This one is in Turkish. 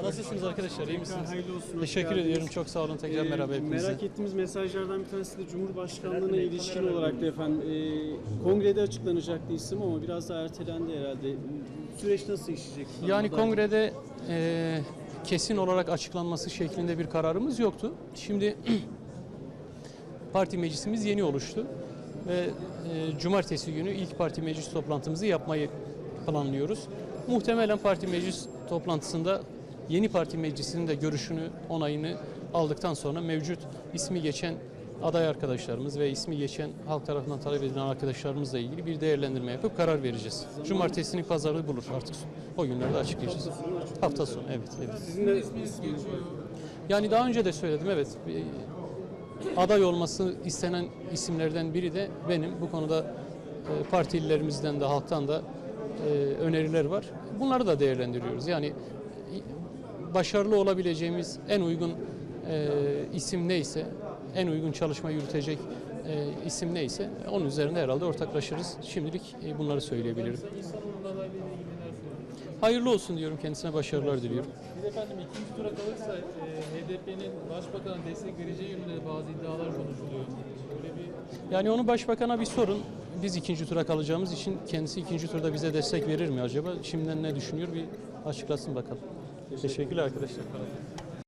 Nasılsınız arkadaşlar? İyi misiniz? Hayırlı olsun. Teşekkür geldiniz. ediyorum. Çok sağ olun. Tekrar Ee, merhaba hepinize. Merak ettiğimiz mesajlardan bir tanesi de Cumhurbaşkanlığına ilişkin olarak da efendim. Ee, kongrede açıklanacaktı isim ama biraz daha ertelendi herhalde. Süreç nasıl işleyecek? Yani kongrede e, kesin olarak açıklanması şeklinde bir kararımız yoktu. Şimdi parti meclisimiz yeni oluştu ve e, cumartesi günü ilk parti meclis toplantımızı yapmayı planlıyoruz. Muhtemelen parti meclis toplantısında yeni parti meclisinin de görüşünü, onayını aldıktan sonra mevcut ismi geçen aday arkadaşlarımız ve ismi geçen halk tarafından talep edilen arkadaşlarımızla ilgili bir değerlendirme yapıp karar vereceğiz. Cumartesini pazarı bulur artık. O günlerde açıklayacağız. Hafta sonu evet. evet. Sizin de Yani daha önce de söyledim evet. Aday olması istenen isimlerden biri de benim. Bu konuda e, partililerimizden de halktan da e, öneriler var. Bunları da değerlendiriyoruz. Yani başarılı olabileceğimiz en uygun e, isim neyse, en uygun çalışma yürütecek e, isim neyse onun üzerinde herhalde ortaklaşırız. Şimdilik e, bunları söyleyebilirim. Hayırlı olsun diyorum kendisine başarılar diliyorum. Bir efendim ikinci tura kalırsa e, HDP'nin başbakana destek vereceği yönünde de bazı iddialar konuşuluyor. Böyle bir Yani onu başbakana bir sorun. Biz ikinci tura kalacağımız için kendisi ikinci turda bize destek verir mi acaba? Şimdiden ne düşünüyor bir açıklasın bakalım. Teşekkürler arkadaşlar.